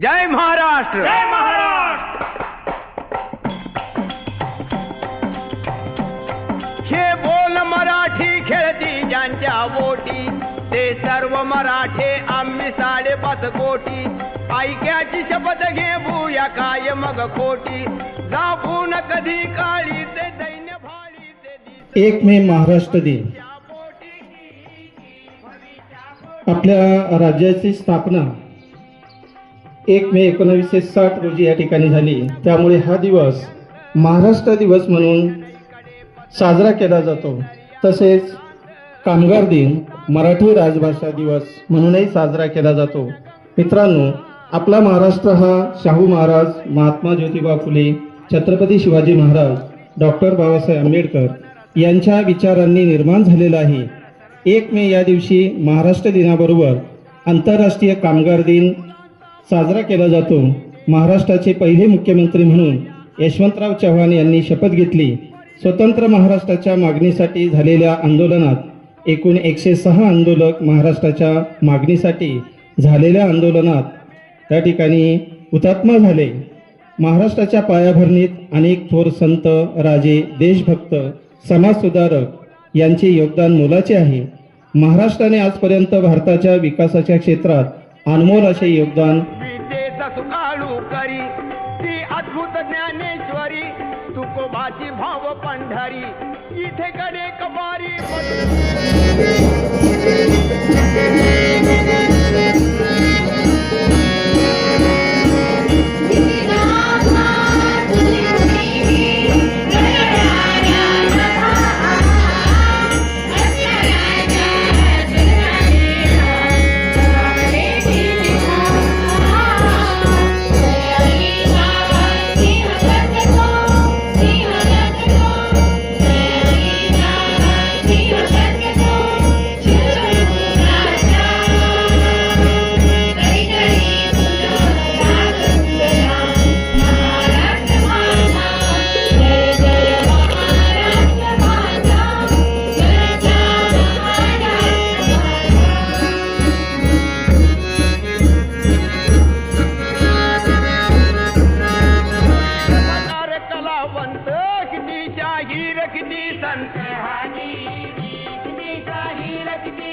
जय महाराष्ट्र! जय महाराष्ट्र! हे बोल मराठी खेळती ज्यांच्या बोटी ते सर्व मराठे आम्ही साडेपाच कोटी. ऐक्याची शपथ घेऊ या काय मग खोटी. जापून कधी काळी ते दैन्य भाळी ते दिस एक मे महाराष्ट्र दिन. आपल्या राज्याची स्थापना एक मे एकोणीसशे साठ रोजी या ठिकाणी झाली. त्यामुळे हा दिवस महाराष्ट्र दिवस म्हणून साजरा केला जातो. तसेच कामगार दिन मराठी राजभाषा दिवस म्हणूनही साजरा केला जातो. मित्रांनो आपला महाराष्ट्र हा शाहू महाराज महात्मा ज्योतिबा फुले छत्रपती शिवाजी महाराज डॉक्टर बाबासाहेब आंबेडकर यांच्या विचारांनी निर्माण झालेला आहे. एक मे या दिवशी महाराष्ट्र दिनाबरोबर आंतरराष्ट्रीय कामगार दिन साजरा केला जातो. महाराष्ट्राचे पहिले मुख्यमंत्री म्हणून यशवंतराव चव्हाण यांनी शपथ घेतली. स्वतंत्र महाराष्ट्राच्या मागणीसाठी झालेल्या आंदोलनात एकूण एकशे सहा आंदोलक महाराष्ट्राच्या मागणीसाठी झालेल्या आंदोलनात त्या ठिकाणी हुतात्मा झाले. महाराष्ट्राच्या पायाभरणीत अनेक थोर संत राजे देशभक्त समाजसुधारक यांचे योगदान मोलाचे आहे. महाराष्ट्राने आजपर्यंत भारताच्या विकासाच्या क्षेत्रात अनमोल असे योगदान विद्येचा करी. ती अद्भुत ज्ञानेश्वरी तुकोबाची भाव पंढरी. इथे कडे कपारी किती संत हानी शाहीर किती